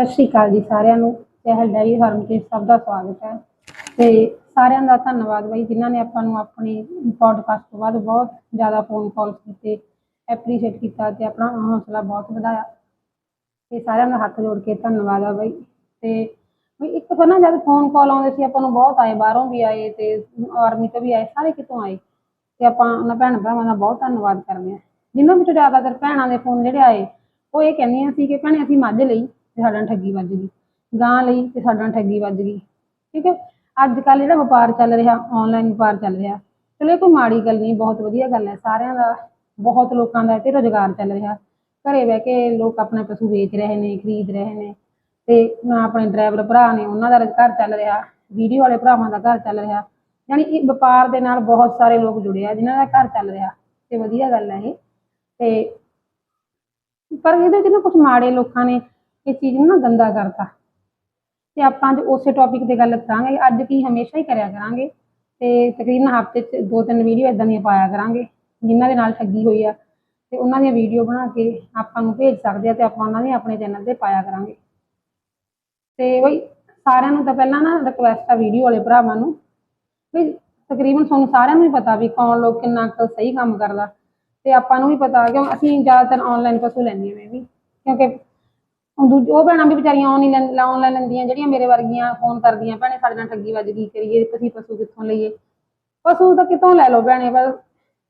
ਸਤਿ ਸ਼੍ਰੀ ਅਕਾਲ ਜੀ ਸਾਰਿਆਂ ਨੂੰ। ਚਹਿਲ ਡੈਰੀ ਫਾਰਮ ਤੇ ਸਭ ਦਾ ਸਵਾਗਤ ਹੈ। ਤੇ ਸਾਰਿਆਂ ਦਾ ਧੰਨਵਾਦ ਬਾਈ, ਜਿਨ੍ਹਾਂ ਨੇ ਆਪਾਂ ਨੂੰ ਆਪਣੀ ਪੋਡਕਾਸਟ ਤੋਂ ਬਾਅਦ ਬਹੁਤ ਜ਼ਿਆਦਾ ਫੋਨ ਕਾਲਸ ਕੀਤੇ ਐਪਰੀਸ਼ੀਏਟ ਕੀਤਾ ਤੇ ਆਪਣਾ ਹੌਸਲਾ ਬਹੁਤ ਵਧਾਇਆ। ਤੇ ਸਾਰਿਆਂ ਦਾ ਹੱਥ ਜੋੜ ਕੇ ਧੰਨਵਾਦ ਆ ਬਾਈ। ਤੇ ਵੀ ਇੱਕ ਤਾਂ ਨਾ ਜਦ ਫੋਨ ਕਾਲ ਆਉਂਦੇ ਸੀ, ਆਪਾਂ ਨੂੰ ਬਹੁਤ ਆਏ, ਬਾਹਰੋਂ ਵੀ ਆਏ ਤੇ ਆਰਮੀ ਤੋਂ ਵੀ ਆਏ, ਸਾਰੇ ਕਿਤੋਂ ਆਏ। ਤੇ ਆਪਾਂ ਉਹਨਾਂ ਭੈਣ ਭਰਾਵਾਂ ਦਾ ਬਹੁਤ ਧੰਨਵਾਦ ਕਰਦੇ ਹਾਂ। ਜਿਨ੍ਹਾਂ ਵਿੱਚੋਂ ਜ਼ਿਆਦਾਤਰ ਭੈਣਾਂ ਦੇ ਫੋਨ ਜਿਹੜੇ ਆਏ, ਉਹ ਇਹ ਕਹਿੰਦੀਆਂ ਸੀ ਕਿ ਭੈਣੇ ਅਸੀਂ ਮੱਝ ਲਈ। ਤੇ ਸਾਡਾ ਨਾਲ ਠੱਗੀ ਵੱਜ ਗਈ। ਗਾਂ ਲਈ ਤੇ ਸਾਡਾ ਨਾਲ ਠੱਗੀ ਵੱਜ ਗਈ। ਠੀਕ ਹੈ? ਅੱਜ ਕੱਲ੍ਹ ਜਿਹੜਾ ਵਪਾਰ ਚੱਲ ਰਿਹਾ ਆਨਲਾਈਨ ਵਪਾਰ ਚੱਲ ਰਿਹਾ, ਚਲੋ ਇਹ ਕੋਈ ਮਾੜੀ ਗੱਲ ਨਹੀਂ, ਬਹੁਤ ਵਧੀਆ ਗੱਲ ਹੈ। ਸਾਰਿਆਂ ਦਾ, ਬਹੁਤ ਲੋਕਾਂ ਦਾ 'ਤੇ ਰੁਜ਼ਗਾਰ ਚੱਲ ਰਿਹਾ। ਘਰੇ ਬਹਿ ਕੇ ਲੋਕ ਆਪਣੇ ਪਸ਼ੂ ਵੇਚ ਰਹੇ ਨੇ, ਖਰੀਦ ਰਹੇ ਨੇ। ਤੇ ਆਪਣੇ ਡਰਾਈਵਰ ਭਰਾ ਨੇ, ਉਹਨਾਂ ਦਾ ਘਰ ਚੱਲ ਰਿਹਾ, ਵੀਡੀਓ ਵਾਲੇ ਭਰਾਵਾਂ ਦਾ ਘਰ ਚੱਲ ਰਿਹਾ। ਯਾਨੀ ਇਹ ਵਪਾਰ ਦੇ ਨਾਲ ਬਹੁਤ ਸਾਰੇ ਲੋਕ ਜੁੜੇ ਆ, ਜਿਨ੍ਹਾਂ ਦਾ ਘਰ ਚੱਲ ਰਿਹਾ। ਤੇ ਵਧੀਆ ਗੱਲ ਹੈ ਇਹ। ਤੇ ਪਰ ਇਹਦੇ ਵਿੱਚ ਨਾ ਕੁਝ ਮਾੜੇ ਲੋਕਾਂ ਨੇ ਇਸ ਚੀਜ਼ ਨੂੰ ਨਾ ਗੰਦਾ ਕਰਤਾ। ਤੇ ਆਪਾਂ ਅੱਜ ਉਸੇ ਟੌਪਿਕ ਤੇ ਗੱਲ ਕਰਾਂਗੇ, ਅੱਜ ਕੀ ਹਮੇਸ਼ਾ ਹੀ ਕਰਿਆ ਕਰਾਂਗੇ। ਤੇ ਤਕਰੀਬਨ ਹਫ਼ਤੇ 'ਚ ਦੋ ਤਿੰਨ ਵੀਡੀਓ ਇਦਾਂ ਦੀਆਂ ਪਾਇਆ ਕਰਾਂਗੇ, ਜਿਨ੍ਹਾਂ ਦੇ ਨਾਲ ਠੱਗੀ ਹੋਈ ਆ। ਤੇ ਉਹਨਾਂ ਦੀਆਂ ਵੀਡੀਓ ਬਣਾ ਕੇ ਆਪਾਂ ਨੂੰ ਭੇਜ ਸਕਦੇ ਆ ਤੇ ਆਪਾਂ ਉਹਨਾਂ ਦੇ ਆਪਣੇ ਚੈਨਲ ਤੇ ਪਾਇਆ ਕਰਾਂਗੇ। ਤੇ ਬਈ, ਸਾਰਿਆਂ ਨੂੰ ਤਾਂ ਪਹਿਲਾਂ ਨਾ ਰਿਕੁਐਸਟ ਆ ਵੀਡੀਓ ਵਾਲੇ ਭਰਾਵਾਂ ਨੂੰ। ਵੀ ਤਕਰੀਬਨ ਤੁਹਾਨੂੰ ਸਾਰਿਆਂ ਨੂੰ ਹੀ ਪਤਾ ਵੀ ਕੌਣ ਲੋਕ ਕਿੰਨਾ ਕੁ ਸਹੀ ਕੰਮ ਕਰਦਾ। ਤੇ ਆਪਾਂ ਨੂੰ ਵੀ ਪਤਾ ਕਿਉਂ, ਅਸੀਂ ਜ਼ਿਆਦਾਤਰ ਆਨਲਾਈਨ ਪਸ਼ੂ ਲੈਂਦੀਆਂ ਮੈਂ ਵੀ। ਕਿਉਂਕਿ ਹੁਣ ਦੂਜ ਉਹ ਭੈਣਾਂ ਵੀ ਵਿਚਾਰੀਆਂ ਆਨਲਾਈਨ ਆਨਲਾਈਨ ਲੈਂਦੀਆਂ, ਜਿਹੜੀਆਂ ਮੇਰੇ ਵਰਗੀਆਂ ਫੋਨ ਕਰਦੀਆਂ, ਭੈਣੇ ਸਾਡੇ ਨਾਲ ਠੱਗੀ ਵੱਜ ਗਈ, ਕਰੀਏ ਅਸੀਂ ਪਸ਼ੂ ਕਿੱਥੋਂ ਲਈਏ? ਪਸ਼ੂ ਤਾਂ ਕਿਤੋਂ ਲੈ ਲਓ ਭੈਣੇ, ਪਰ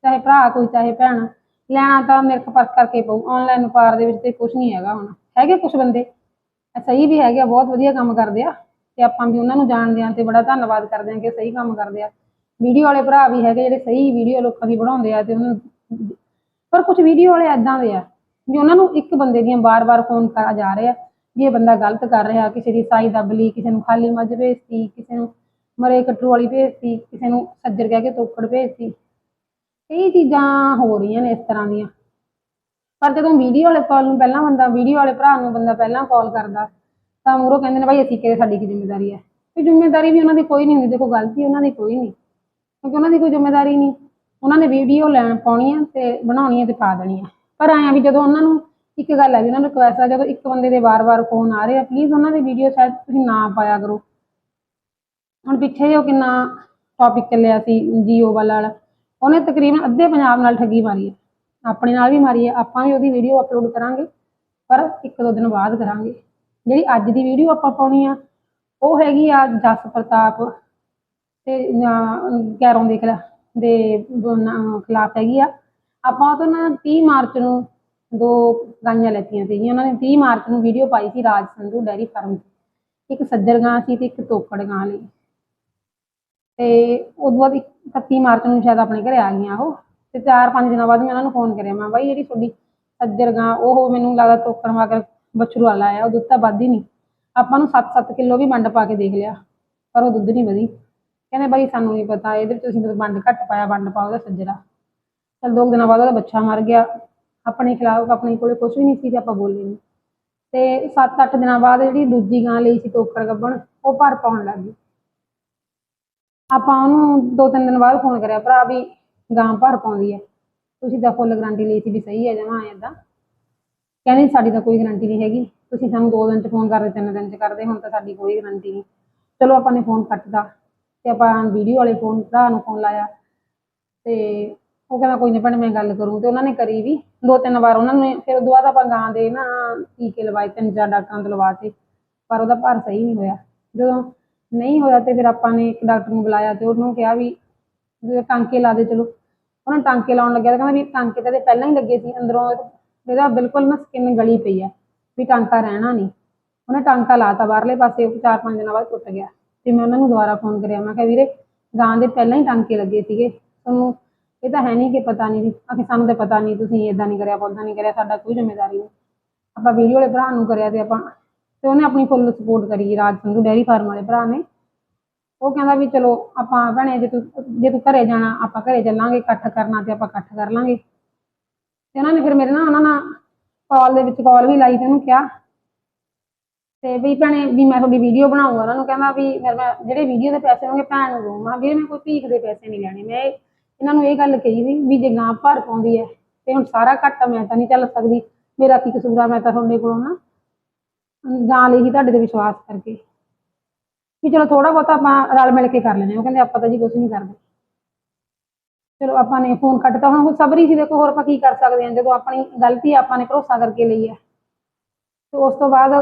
ਚਾਹੇ ਭਰਾ ਕੋਈ, ਚਾਹੇ ਭੈਣ, ਲੈਣਾ ਤਾਂ ਨਿਰਖ ਪਰਖ ਕਰਕੇ ਪਊ। ਆਨਲਾਈਨ ਵਪਾਰ ਦੇ ਵਿੱਚ ਤੇ ਕੁਝ ਨਹੀਂ ਹੈਗਾ ਹੁਣ। ਹੈਗੇ ਕੁਝ ਬੰਦੇ? ਸਹੀ ਵੀ ਹੈਗੇ ਆ, ਬਹੁਤ ਵਧੀਆ ਕੰਮ ਕਰਦੇ ਆ। ਤੇ ਆਪਾਂ ਵੀ ਉਹਨਾਂ ਨੂੰ ਜਾਣਦੇ ਆ ਤੇ ਬੜਾ ਧੰਨਵਾਦ ਕਰਦੇ ਆ ਕਿ ਸਹੀ ਕੰਮ ਕਰਦੇ ਆ। ਵੀਡੀਓ ਵਾਲੇ ਭਰਾ ਵੀ ਹੈਗੇ ਜਿਹੜੇ ਸਹੀ ਵੀਡੀਓ ਲੋਕਾਂ ਦੀ ਬਣਾਉਂਦੇ ਆ ਤੇ ਉਹਨਾਂ ਨੂੰ ਪਰ ਕੁਝ ਵੀਡੀਓ ਵਾਲੇ ਐਦਾਂ ਦੇ ਆ। ਵੀ ਉਹਨਾਂ ਨੂੰ ਇੱਕ ਬੰਦੇ ਦੀਆਂ ਬਾਰ-ਬਾਰ ਫੋਨ ਕਰਾ ਜਾ ਰਹੇ ਆ ਵੀ ਇਹ ਬੰਦਾ ਗਲਤ ਕਰ ਰਿਹਾ, ਕਿਸੇ ਦੀ ਸਾਈ ਦੱਬ ਲਈ, ਕਿਸੇ ਨੂੰ ਖਾਲੀ ਮੱਝ ਭੇਜਤੀ, ਕਿਸੇ ਨੂੰ ਮਰੇ ਕਟਰੂ ਵਾਲੀ ਭੇਜਤੀ, ਕਿਸੇ ਨੂੰ ਸੱਜਰ ਕਹਿ ਕੇ ਤੋਕੜ ਭੇਜਤੀ। ਕਈ ਚੀਜ਼ਾਂ ਹੋ ਰਹੀਆਂ ਨੇ ਇਸ ਤਰ੍ਹਾਂ ਦੀਆਂ। ਪਰ ਜਦੋਂ ਵੀਡੀਓ ਵਾਲੇ ਕਾਲ ਨੂੰ ਪਹਿਲਾਂ ਬੰਦਾ, ਵੀਡੀਓ ਵਾਲੇ ਭਰਾ ਨੂੰ ਬੰਦਾ ਪਹਿਲਾਂ ਕਾਲ ਕਰਦਾ, ਤਾਂ ਮੂਹਰੋਂ ਕਹਿੰਦੇ ਨੇ, ਭਾਈ, ਅਸੀਂ ਕਿਹੜੇ, ਸਾਡੀ ਕੀ ਜ਼ਿੰਮੇਵਾਰੀ ਹੈ? ਤੇ ਜ਼ਿੰਮੇਵਾਰੀ ਵੀ ਉਹਨਾਂ ਦੀ ਕੋਈ ਨਹੀਂ ਹੁੰਦੀ। ਦੇਖੋ, ਗਲਤੀ ਉਹਨਾਂ ਦੀ ਕੋਈ ਨਹੀਂ, ਕਿਉਂਕਿ ਉਹਨਾਂ ਦੀ ਕੋਈ ਜ਼ਿੰਮੇਵਾਰੀ ਨਹੀਂ। ਉਹਨਾਂ ਨੇ ਵੀਡੀਓ ਲੈਣ ਪਾਉਣੀ ਆ ਤੇ ਬਣਾਉਣੀ ਆ ਤੇ ਪਾ ਦੇਣੀ ਆ। ਪਰ ਆਇਆ ਵੀ ਜਦੋਂ ਉਹਨਾਂ ਨੂੰ ਇੱਕ ਗੱਲ ਹੈ ਵੀ ਉਹਨਾਂ ਨੂੰ ਰਿਕੁਐਸਟ ਆ, ਜਦੋਂ ਇੱਕ ਬੰਦੇ ਦੇ ਵਾਰ-ਵਾਰ ਫੋਨ ਆ ਰਹੇ ਆ ਪਲੀਜ਼ ਉਹਨਾਂ ਦੀ ਵੀਡੀਓ ਸ਼ਾਇਦ ਤੁਸੀਂ ਨਾ ਪਾਇਆ ਕਰੋ। ਹੁਣ ਪਿੱਛੇ ਜੋ ਕਿੰਨਾ ਟੌਪਿਕ ਚੱਲਿਆ ਸੀ, ਜੀਓ ਵਾਲਾ ਵਾਲਾ। ਉਹਨੇ ਤਕਰੀਬਨ ਅੱਧੇ ਪੰਜਾਬ ਨਾਲ ਠੱਗੀ ਮਾਰੀ ਹੈ ਆਪਣੇ ਨਾਲ ਵੀ ਮਾਰੀ ਹੈ ਆਪਾਂ ਵੀ ਉਹਦੀ ਵੀਡੀਓ ਅਪਲੋਡ ਕਰਾਂਗੇ, ਪਰ ਇੱਕ ਦੋ ਦਿਨ ਬਾਅਦ ਕਰਾਂਗੇ। ਜਿਹੜੀ ਅੱਜ ਦੀ ਵੀਡੀਓ ਆਪਾਂ ਪਾਉਣੀ ਆ, ਉਹ ਹੈਗੀ ਆ ਜਸ ਪ੍ਰਤਾਪ ਤੇ ਕੈਰੋਂ ਦੇ ਖਿਲਾਫ ਦੇ ਖਿਲਾਫ ਹੈਗੀ ਆ। ਆਪਾਂ ਉਹ ਤੋਂ ਨਾ 30 ਮਾਰਚ ਨੂੰ ਦੋ ਗਾਈਆਂ ਲੈਤੀਆਂ ਸੀਗੀਆਂ, ਉਹਨਾਂ ਨੇ 30 ਮਾਰਚ ਨੂੰ ਵੀਡੀਓ ਪਾਈ ਸੀ ਰਾਜ ਸੰਧੂ ਡੈਰੀ ਫਾਰਮ ਤੇ। ਇੱਕ ਸੱਜਰ ਗਾਂ ਸੀ ਤੇ ਇੱਕ ਤੋਕੜ ਗਾਂ ਲਈ। ਤੇ ਉਦੋਂ ਬਾਅਦ 31 ਮਾਰਚ ਨੂੰ ਸ਼ਾਇਦ ਆਪਣੇ ਘਰੇ ਆ ਗਈਆਂ ਉਹ। ਤੇ 4-5 ਦਿਨਾਂ ਬਾਅਦ ਮੈਂ ਉਹਨਾਂ ਨੂੰ ਫੋਨ ਕਰਿਆ, ਮੈਂ ਬਾਈ ਜਿਹੜੀ ਤੁਹਾਡੀ ਸੱਜਰ ਗਾਂ, ਉਹ ਮੈਨੂੰ ਲੱਗਦਾ ਤੋਕੜ ਮਗਰ ਬਛਰੂ ਵਾਲਾ ਆਇਆ, ਉਹ ਦੁੱਧ ਤਾਂ ਵੱਧ ਹੀ ਨਹੀਂ। ਆਪਾਂ ਨੂੰ 7-7 ਕਿਲੋ ਵੀ ਵੰਡ ਪਾ ਕੇ ਦੇਖ ਲਿਆ, ਪਰ ਉਹ ਦੁੱਧ ਨਹੀਂ ਵਧੀ। ਕਹਿੰਦੇ ਬਾਈ ਸਾਨੂੰ ਨਹੀਂ ਪਤਾ, ਇਹਦੇ ਵਿੱਚ ਤੁਸੀਂ ਵੰਡ ਘੱਟ ਪਾਇਆ, ਵੰਡ ਪਾਓ ਉਹਦਾ ਸੱਜਰਾ। ਚਲ ਦੋ ਕੁ ਦਿਨਾਂ ਬਾਅਦ ਉਹਦਾ ਬੱਚਾ ਮਰ ਗਿਆ। ਆਪਣੇ ਖਿਲਾਫ ਆਪਣੇ ਕੋਲੇ ਕੁਝ ਵੀ ਨਹੀਂ ਸੀ ਤੇ ਆਪਾਂ ਬੋਲੇ ਨਹੀਂ ਤੇ 7-8 ਦਿਨਾਂ ਬਾਅਦ ਜਿਹੜੀ ਦੂਜੀ ਗਾਂ ਲਈ ਸੀ ਟੋਕਰ ਗੱਬਣ, ਉਹ ਭਰ ਪਾਉਣ ਲੱਗ ਗਈ। ਆਪਾਂ ਉਹਨੂੰ ਦੋ ਤਿੰਨ ਦਿਨ ਬਾਅਦ ਫੋਨ ਕਰਿਆ, ਭਰਾ ਵੀ ਗਾਂ ਭਰ ਪਾਉਂਦੀ ਹੈ ਤੁਸੀਂ ਤਾਂ ਫੁੱਲ ਗਰੰਟੀ ਲਈ ਸੀ ਵੀ ਸਹੀ ਹੈ ਜਮਾ ਐਦਾਂ ਕਹਿੰਦੇ, ਸਾਡੀ ਤਾਂ ਕੋਈ ਗਰੰਟੀ ਨਹੀਂ ਹੈਗੀ। ਤੁਸੀਂ ਸਾਨੂੰ ਦੋ ਦਿਨ ਚ ਫੋਨ ਕਰਦੇ, ਤਿੰਨ ਦਿਨ ਚ ਕਰਦੇ, ਹੁਣ ਤਾਂ ਸਾਡੀ ਕੋਈ ਗਰੰਟੀ ਨਹੀਂ। ਚਲੋ ਆਪਾਂ ਨੇ ਫੋਨ ਕੱਟਦਾ ਤੇ ਆਪਾਂ ਵੀਡੀਓ ਵਾਲੇ ਫੋਨ ਭਰਾ ਨੂੰ ਫੋਨ ਲਾਇਆ ਤੇ ਉਹ ਕਹਿੰਦਾ ਕੋਈ ਨਹੀਂ ਭੈਣੇ, ਮੈਂ ਗੱਲ ਕਰੂੰ ਤੇ ਉਹਨਾਂ ਨੇ ਕਰੀ ਵੀ। ਦੋ ਤਿੰਨ ਵਾਰ ਉਹਨਾਂ ਨੇ ਫਿਰ ਉਦੋਂ ਬਾਅਦ ਆਪਾਂ ਗਾਂ ਦੇ ਨਾ ਟੀਕੇ ਲਵਾਏ ਤਿੰਨ ਚਾਰ ਡਾਕਟਰਾਂ ਤੋਂ ਲਵਾਤੇ ਪਰ ਉਹਦਾ ਭਾਰ ਸਹੀ ਨਹੀਂ ਹੋਇਆ। ਜਦੋਂ ਨਹੀਂ ਹੋਇਆ ਤੇ ਫਿਰ ਆਪਾਂ ਨੇ ਇੱਕ ਡਾਕਟਰ ਨੂੰ ਬੁਲਾਇਆ ਤੇ ਉਹਨੂੰ ਕਿਹਾ ਵੀ ਟਾਂਕੇ ਲਾ ਦੇ, ਚਲੋ। ਉਹਨਾਂ ਟਾਂਕੇ ਲਾਉਣ ਲੱਗਿਆ ਤਾਂ ਕਹਿੰਦਾ ਵੀ ਟਾਂਕੇ ਤਾਂ ਪਹਿਲਾਂ ਹੀ ਲੱਗੇ ਸੀ, ਅੰਦਰੋਂ ਇਹਦਾ ਬਿਲਕੁਲ ਨਾ ਸਕਿਨ ਗਲੀ ਪਈ ਹੈ ਵੀ ਟਾਂਕਾ ਰਹਿਣਾ ਨਹੀਂ। ਉਹਨੇ ਟਾਂਕਾ ਲਾਤਾ ਬਾਹਰਲੇ ਪਾਸੇ ਚਾਰ ਪੰਜ ਦਿਨਾਂ ਬਾਅਦ ਟੁੱਟ ਗਿਆ। ਤੇ ਮੈਂ ਉਹਨਾਂ ਨੂੰ ਦੁਬਾਰਾ ਫੋਨ ਕਰਿਆ, ਮੈਂ ਕਿਹਾ ਵੀਰੇ, ਗਾਂ ਦੇ ਪਹਿਲਾਂ ਹੀ ਟਾਂਕੇ ਲੱਗੇ ਸੀਗੇ, ਤੁਹਾਨੂੰ ਇਹ ਤਾਂ ਹੈ ਨਹੀਂ ਕਿ ਪਤਾ ਨਹੀਂ ਜੀ। ਆਖੇ ਸਾਨੂੰ ਤਾਂ ਪਤਾ ਨਹੀਂ ਤੁਸੀਂ ਇਦਾਂ ਨਹੀਂ ਕਰਿਆ, ਪੌਦਾ ਨਹੀਂ ਕਰਿਆ, ਸਾਡਾ ਕੋਈ ਜ਼ਿੰਮੇਵਾਰੀ ਨਹੀਂ ਆਪਾਂ ਵੀਡੀਓ ਵਾਲੇ ਭਰਾ ਨੂੰ ਕਰਿਆ ਤੇ ਆਪਾਂ ਤੇ ਉਹਨੇ ਆਪਣੀ ਫੁੱਲ ਸਪੋਰਟ ਕਰੀ ਰਾਜ ਸੰਧੂ, ਡੈਰੀ ਫਾਰਮ ਵਾਲੇ ਭਰਾ ਨੇ। ਉਹ ਕਹਿੰਦਾ ਵੀ ਚਲੋ, ਆਪਾਂ ਭੈਣੇ, ਜੇ ਤੂੰ ਜੇ ਤੂੰ ਘਰੇ ਜਾਣਾ, ਆਪਾਂ ਘਰੇ ਚੱਲਾਂਗੇ, ਇਕੱਠ ਕਰਨਾ ਤੇ ਆਪਾਂ ਇਕੱਠ ਕਰ ਲਾਂਗੇ। ਤੇ ਉਹਨਾਂ ਨੇ ਫਿਰ ਮੇਰੇ ਨਾਲ, ਉਹਨਾਂ ਨਾਲ ਕਾਲ ਦੇ ਵਿੱਚ ਕਾਲ ਵੀ ਲਾਈ ਤੇ ਉਹਨੂੰ ਕਿਹਾ। ਤੇ ਵੀ ਭੈਣੇ, ਵੀ ਮੈਂ ਤੁਹਾਡੀ ਵੀਡੀਓ ਬਣਾਉਂਗਾ ਉਹਨਾਂ ਨੂੰ ਕਹਿੰਦਾ ਵੀ ਮੇਰੇ ਜਿਹੜੇ ਵੀਡੀਓ ਦੇ ਪੈਸੇ ਹੋਣਗੇ, ਭੈਣ ਨੂੰ ਦਊਂ ਵੀ ਮੈਂ ਕੋਈ ਭੀਖ ਦੇ ਪੈਸੇ ਨਹੀਂ ਲੈਣੇ। ਮੈਂ ਇਹਨਾਂ ਨੂੰ ਇਹ ਗੱਲ ਕਹੀ ਸੀ ਵੀ ਜੇ ਗਾਂ ਭਰ ਪਾਉਂਦੀ ਹੈ ਤੇ ਹੁਣ ਸਾਰਾ ਘਾਟਾ ਮੈਂ ਤਾਂ ਨਹੀਂ ਚੱਲ ਸਕਦੀ। ਮੇਰਾ ਕੀ ਕਸੂਰ ਆ, ਮੈਂ ਤਾਂ ਤੁਹਾਡੇ ਕੋਲੋਂ ਨਾ ਗਾਂ ਲਈ ਹੀ ਤੁਹਾਡੇ ਤੇ ਵਿਸ਼ਵਾਸ ਕਰਕੇ। ਵੀ ਚਲੋ ਥੋੜਾ ਬਹੁਤਾ ਆਪਾਂ ਰਲ ਮਿਲ ਕੇ ਕਰ ਲੈਂਦੇ ਉਹ ਕਹਿੰਦੇ ਆਪਾਂ ਤਾਂ ਜੀ ਕੁਝ ਨਹੀਂ ਕਰਦੇ। ਚਲੋ ਆਪਾਂ ਨੇ ਫੋਨ ਕੱਟਤਾ, ਹੁਣ ਉਹ ਸਬਰੀ ਸੀ ਦੇਖੋ ਹੋਰ ਆਪਾਂ ਕੀ ਕਰ ਸਕਦੇ ਹਾਂ, ਜਦੋਂ ਆਪਣੀ ਗਲਤੀ ਆਪਾਂ ਨੇ ਭਰੋਸਾ ਕਰਕੇ ਲਈ ਹੈ ਤੇ ਉਸ ਤੋਂ ਬਾਅਦ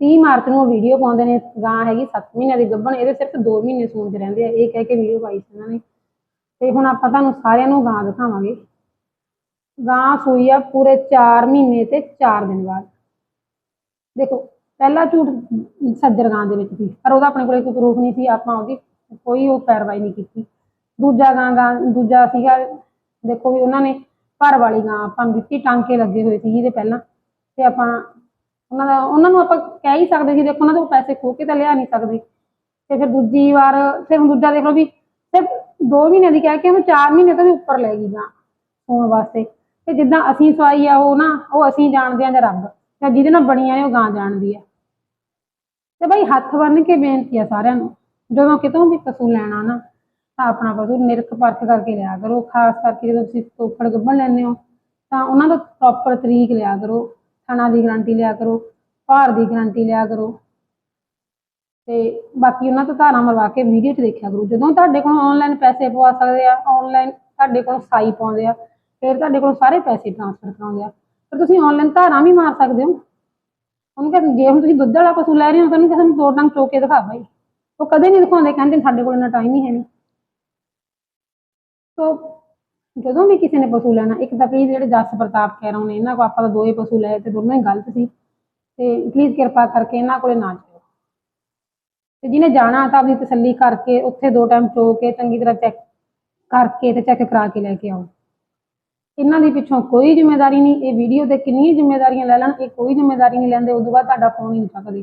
30 ਮਾਰਚ ਨੂੰ ਵੀਡੀਓ ਪਾਉਂਦੇ ਨੇ, ਗਾਂ ਹੈਗੀ 7 ਮਹੀਨਿਆਂ ਦੀ ਗੱਭਣ, ਇਹਦੇ ਸਿਰਫ 2 ਮਹੀਨੇ ਸੂਣ 'ਚ ਰਹਿੰਦੇ ਆ, ਇਹ ਕਹਿ ਕੇ ਵੀਡੀਓ ਪਾਈ ਸੀ ਇਹਨਾਂ ਨੇ। ਤੇ ਹੁਣ ਆਪਾਂ ਤੁਹਾਨੂੰ ਸਾਰਿਆਂ ਨੂੰ ਗਾਂ ਦਿਖਾਵਾਂਗੇ। ਗਾਂ ਸੂਈ ਆ ਪੂਰੇ 4 ਮਹੀਨੇ ਤੇ 4 ਦਿਨ ਬਾਅਦ। ਦੇਖੋ, ਪਹਿਲਾ ਝੂਠ ਸੱਜਰ ਗਾਂ ਦੇ ਵਿੱਚ ਸੀ, ਪਰ ਉਹਦਾ ਆਪਣੇ ਕੋਲੇ ਕੋਈ ਪ੍ਰੂਫ ਨਹੀਂ ਸੀ, ਆਪਾਂ ਉਹਦੀ ਕੋਈ ਉਹ ਪੈਰਵਾਈ ਨਹੀਂ ਕੀਤੀ। ਦੂਜਾ ਗਾਂ ਗਾਂ, ਦੂਜਾ ਸੀਗਾ, ਦੇਖੋ ਵੀ ਉਹਨਾਂ ਨੇ ਘਰ ਵਾਲੀ ਗਾਂ ਆਪਾਂ ਨੂੰ ਦਿੱਤੀ, ਟਾਂਕੇ ਲੱਗੇ ਹੋਏ ਸੀ ਜਿਹਦੇ ਪਹਿਲਾਂ। ਤੇ ਆਪਾਂ ਉਹਨਾਂ ਦਾ, ਉਹਨਾਂ ਨੂੰ ਆਪਾਂ ਕਹਿ ਹੀ ਸਕਦੇ ਸੀ, ਦੇਖੋ ਉਹਨਾਂ ਤੋਂ ਪੈਸੇ ਖੋ ਕੇ ਤਾਂ ਲਿਆ ਨਹੀਂ ਸਕਦੇ। ਤੇ ਫਿਰ ਦੂਜੀ ਵਾਰ, ਫਿਰ ਹੁਣ ਦੂਜਾ ਦੇਖ ਲਓ ਵੀ 2 ਮਹੀਨੇ ਦੀ ਕਹਿ ਕੇ ਉਹਨੂੰ 4 ਮਹੀਨੇ ਤੋਂ ਵੀ ਉੱਪਰ ਲੈ ਗਈ ਗਾਂ ਹੋਣ ਵਾਸਤੇ। ਤੇ ਜਿੱਦਾਂ ਅਸੀਂ ਸਵਾਈ ਆ ਉਹ ਨਾ, ਉਹ ਅਸੀਂ ਜਾਣਦੇ ਆ ਜਾਂ ਰੱਬ, ਜਾਂ ਜਿਹਦੇ ਨਾਲ ਬਣੀਆਂ ਨੇ ਉਹ ਗਾਂ ਜਾਣਦੀ ਆ। ਤੇ ਭਾਈ ਹੱਥ ਬੰਨ ਕੇ ਬੇਨਤੀ ਆ ਸਾਰਿਆਂ ਨੂੰ, ਜਦੋਂ ਕਿਤੋਂ ਵੀ ਪਸ਼ੂ ਲੈਣਾ ਨਾ, ਤਾਂ ਆਪਣਾ ਪਸ਼ੂ ਨਿਰਖ ਪਰਖ ਕਰਕੇ ਲਿਆ ਕਰੋ। ਖਾਸ ਕਰਕੇ ਜਦੋਂ ਤੁਸੀਂ ਤੋਕੜ ਗੱਭਣ ਲੈਂਦੇ ਹੋ, ਤਾਂ ਉਹਨਾਂ ਦਾ ਪ੍ਰੋਪਰ ਤਰੀਕ ਲਿਆ ਕਰੋ। ਥਣਾ ਦੀ ਗਾਰੰਟੀ ਲਿਆ ਕਰੋ, ਭਾਰ ਦੀ ਗਾਰੰਟੀ ਲਿਆ ਕਰੋ। ਤੇ ਬਾਕੀ ਉਹਨਾਂ ਤੋਂ ਧਾਰਾ ਮਰਵਾ ਕੇ ਵੀਡੀਓ 'ਚ ਦੇਖਿਆ ਕਰੋ। ਜਦੋਂ ਤੁਹਾਡੇ ਕੋਲ ਆਨਲਾਈਨ ਪੈਸੇ ਪਵਾ ਸਕਦੇ ਆ ਆਨਲਾਈਨ ਤੁਹਾਡੇ ਕੋਲ ਸਾਈ ਪਾਉਂਦੇ ਆ, ਫਿਰ ਤੁਹਾਡੇ ਕੋਲ ਸਾਰੇ ਪੈਸੇ ਟ੍ਰਾਂਸਫਰ ਕਰਾਉਂਦੇ ਆ। ਪਰ ਤੁਸੀਂ ਆਨਲਾਈਨ ਧਾਰਾ ਵੀ ਮਾਰ ਸਕਦੇ ਹੋ। ਉਹਨੂੰ ਕਹਿੰਦੇ, ਜੇ ਹੁਣ ਤੁਸੀਂ ਦੁੱਧ ਵਾਲਾ ਪਸ਼ੂ ਲੈ ਰਹੇ ਹੋ, ਤਾਂ ਉਹਨੂੰ ਕਿਸੇ ਨੂੰ ਦੋ ਡੰਗ ਚੋ ਕੇ ਦਿਖਾ ਭਾਈ ਉਹ ਕਦੇ ਨਹੀਂ ਦਿਖਾਉਂਦੇ, ਕਹਿੰਦੇ ਸਾਡੇ ਕੋਲ ਇੰਨਾ ਟਾਈਮ ਹੀ ਹੈ ਨਹੀਂ। ਸੋ ਜਦੋਂ ਵੀ ਕਿਸੇ ਨੇ ਪਸ਼ੂ ਲੈਣਾ, ਇੱਕ ਤਾਂ ਪਲੀਜ਼ ਜਿਹੜੇ ਜਸ ਪ੍ਰਤਾਪ ਕਹਿ ਨੇ, ਇਹਨਾਂ ਕੋ ਆਪਾਂ ਤਾਂ ਦੋਏ ਪਸ਼ੂ ਲਏ ਤੇ ਦੋਨੋਂ ਹੀ ਗਲਤ ਸੀ। ਤੇ ਪਲੀਜ਼ ਕਿਰਪਾ ਕਰਕੇ ਇਹਨਾਂ ਕੋਲੇ ਨਾ ਜਾਓ ਤੇ ਜਿਹਨੇ ਜਾਣਾ ਤਾਂ ਆਪਣੀ ਤਸੱਲੀ ਕਰਕੇ ਉੱਥੇ ਦੋ ਟਾਈਮ ਚੋ ਕੇ ਚੰਗੀ ਤਰ੍ਹਾਂ ਚੈੱਕ ਕਰਕੇ ਤੇ ਚੈੱਕ ਕਰਾ ਕੇ ਲੈ ਕੇ ਆਓ। ਇਹਨਾਂ ਦੀ ਪਿੱਛੋਂ ਕੋਈ ਜ਼ਿੰਮੇਵਾਰੀ ਨਹੀਂ, ਇਹ ਵੀਡੀਓ ਤੇ ਕਿੰਨੀਆਂ ਜ਼ਿੰਮੇਵਾਰੀਆਂ ਲੈ ਲੈਣ, ਇਹ ਕੋਈ ਜ਼ਿੰਮੇਵਾਰੀ ਨਹੀਂ ਲੈਂਦੇ, ਉਦੋਂ ਬਾਅਦ ਤੁਹਾਡਾ ਫੋਨ ਹੀ ਨਹੀਂ ਚੱਕਦੇ।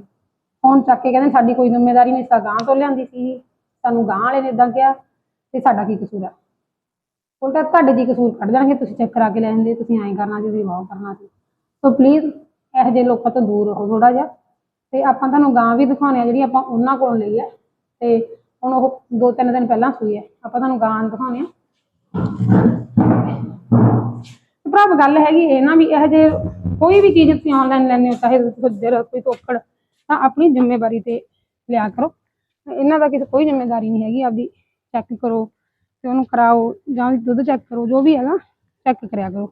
ਫੋਨ ਚੱਕ ਕੇ ਕਹਿੰਦੇ ਸਾਡੀ ਕੋਈ ਜ਼ਿੰਮੇਵਾਰੀ ਨਹੀਂ ਸਾ ਗਾਂ ਤੋਂ ਲਿਆਂਦੀ ਸੀ, ਸਾਨੂੰ ਗਾਂ ਵਾਲੇ ਨੇ ਇਦਾਂ ਕਿਹਾ ਤੇ ਸਾਡਾ ਕੀ ਕਸੂਰ ਹੈ ਉਲਟਾ ਤੁਹਾਡੇ ਦੀ ਕਸੂਰ ਕੱਢ ਜਾਣਗੇ ਤੁਸੀਂ ਚੈੱਕ ਕਰਾ ਕੇ ਲੈ ਜਾਂਦੇ, ਤੁਸੀਂ ਐਂ ਕਰਨਾ ਸੀ, ਤੁਸੀਂ ਵਾਹ ਕਰਨਾ ਸੀ। ਸੋ ਪਲੀਜ਼ ਇਹੋ ਜਿਹੇ ਲੋਕਾਂ ਤੋਂ ਦੂਰ ਰਹੋ ਥੋੜਾ ਜਿਹਾ। ਤੇ ਆਪਾਂ ਤੁਹਾਨੂੰ ਗਾਂ ਵੀ ਦਿਖਾਉਣੇ ਆ ਜਿਹੜੀ ਆਪਾਂ ਉਹਨਾਂ ਕੋਲੋਂ ਲਈ ਹੈ ਤੇ ਹੁਣ ਉਹ ਦੋ ਤਿੰਨ ਦਿਨ ਪਹਿਲਾਂ ਸੂਈ ਹੈ ਆਪਾਂ ਤੁਹਾਨੂੰ ਗਾਂ ਦਿਖਾਉਣੇ ਆ। ਭਰਾ ਗੱਲ ਹੈਗੀ ਇਹ ਨਾ ਵੀ ਇਹ ਜੇ ਕੋਈ ਵੀ ਚੀਜ਼ ਤੁਸੀਂ ਆਨਲਾਈਨ ਲੈਂਦੇ ਹੋ, ਚਾਹੇ ਤੁਸੀਂ ਖੁੱਦਰ ਕੋਈ ਤੋਕੜ ਤਾਂ ਆਪਣੀ ਜ਼ਿੰਮੇਵਾਰੀ ਤੇ ਲਿਆ ਕਰੋ। ਇਹਨਾਂ ਦਾ ਕਿਸੇ ਕੋਈ ਜ਼ਿੰਮੇਵਾਰੀ ਨਹੀਂ ਹੈਗੀ, ਆਪਦੀ ਚੈੱਕ ਕਰੋ ਤੇ ਉਹਨੂੰ ਕਰਾਓ ਜਾਂ ਦੁੱਧ ਚੈੱਕ ਕਰੋ, ਜੋ ਵੀ ਹੈਗਾ ਚੈੱਕ ਕਰਿਆ ਕਰੋ।